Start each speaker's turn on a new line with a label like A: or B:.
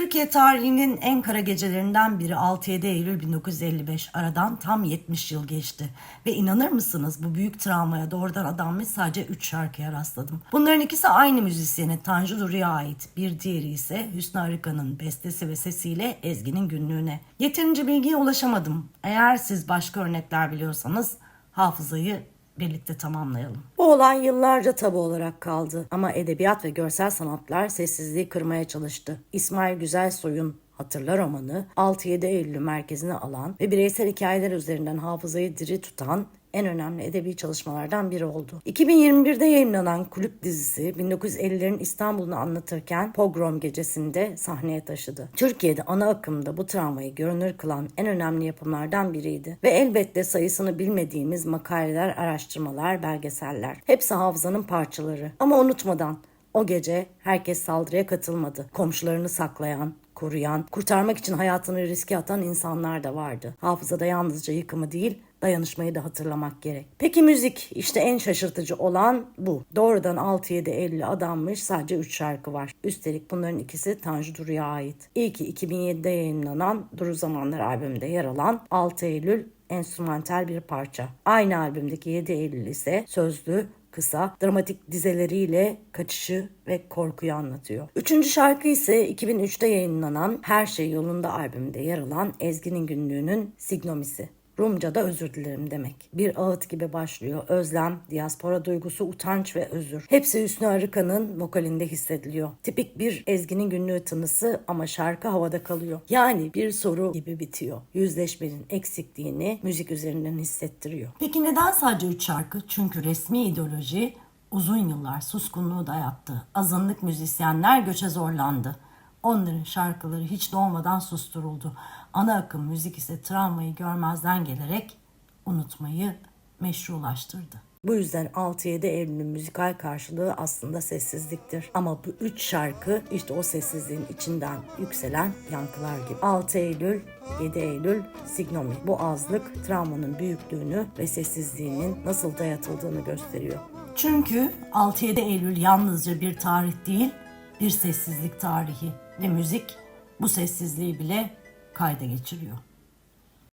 A: Türkiye tarihinin en kara gecelerinden biri 6-7 Eylül 1955. Aradan tam 70 yıl geçti. Ve inanır mısınız bu büyük travmaya doğrudan adanmış sadece 3 şarkıya rastladım. Bunların ikisi aynı müzisyene Tanju Duru'ya ait. Bir diğeri ise Hüsnü Arıkan'ın bestesi ve sesiyle Ezgi'nin günlüğüne. Yeterince bilgiye ulaşamadım. Eğer siz başka örnekler biliyorsanız hafızayı birlikte tamamlayalım. Bu olay yıllarca tabu olarak kaldı ama edebiyat ve görsel sanatlar sessizliği kırmaya çalıştı. İsmail Güzelsoy'un Hatırla romanı 6-7 Eylül merkezine alan ve bireysel hikayeler üzerinden hafızayı diri tutan en önemli edebi çalışmalardan biri oldu. 2021'de yayınlanan Kulüp dizisi 1950'lerin İstanbul'unu anlatırken Pogrom gecesinde sahneye taşıdı. Türkiye'de ana akımda bu travmayı görünür kılan en önemli yapımlardan biriydi. Ve elbette sayısını bilmediğimiz makaleler, araştırmalar, belgeseller. Hepsi hafızanın parçaları. Ama unutmadan o gece herkes saldırıya katılmadı. Komşularını saklayan, koruyan, kurtarmak için hayatını riske atan insanlar da vardı. Hafızada yalnızca yıkımı değil, dayanışmayı da hatırlamak gerek. Peki müzik? İşte en şaşırtıcı olan bu. Doğrudan 6-7 Eylül'e adanmış sadece 3 şarkı var. Üstelik bunların ikisi Tanju Duru'ya ait. İlki 2007'de yayınlanan Duru Zamanlar albümünde yer alan 6 Eylül enstrümantal bir parça. Aynı albümdeki 7 Eylül ise sözlü, kısa, dramatik dizeleriyle kaçışı ve korkuyu anlatıyor. Üçüncü şarkı ise 2003'te yayınlanan Her Şey Yolunda albümünde yer alan Ezgi'nin günlüğünün Signomisi. Rumca'da özür dilerim demek. Bir ağıt gibi başlıyor. Özlem, diaspora duygusu, utanç ve özür. Hepsi Hüsnü Arıkan'ın vokalinde hissediliyor. Tipik bir Ezgi'nin günlüğü tınısı ama şarkı havada kalıyor. Yani bir soru gibi bitiyor. Yüzleşmenin eksikliğini müzik üzerinden hissettiriyor. Peki neden sadece 3 şarkı? Çünkü resmi ideoloji uzun yıllar suskunluğu dayattı. Azınlık müzisyenler göçe zorlandı. Onların şarkıları hiç doğmadan susturuldu. Ana akım müzik ise travmayı görmezden gelerek unutmayı meşrulaştırdı. Bu yüzden 6-7 Eylül'ün müzikal karşılığı aslında sessizliktir. Ama bu üç şarkı işte o sessizliğin içinden yükselen yankılar gibi. 6 Eylül, 7 Eylül, Signomi. Bu azlık travmanın büyüklüğünü ve sessizliğinin nasıl dayatıldığını gösteriyor. Çünkü 6-7 Eylül yalnızca bir tarih değil, bir sessizlik tarihi ve müzik bu sessizliği bile kayda geçiriyor.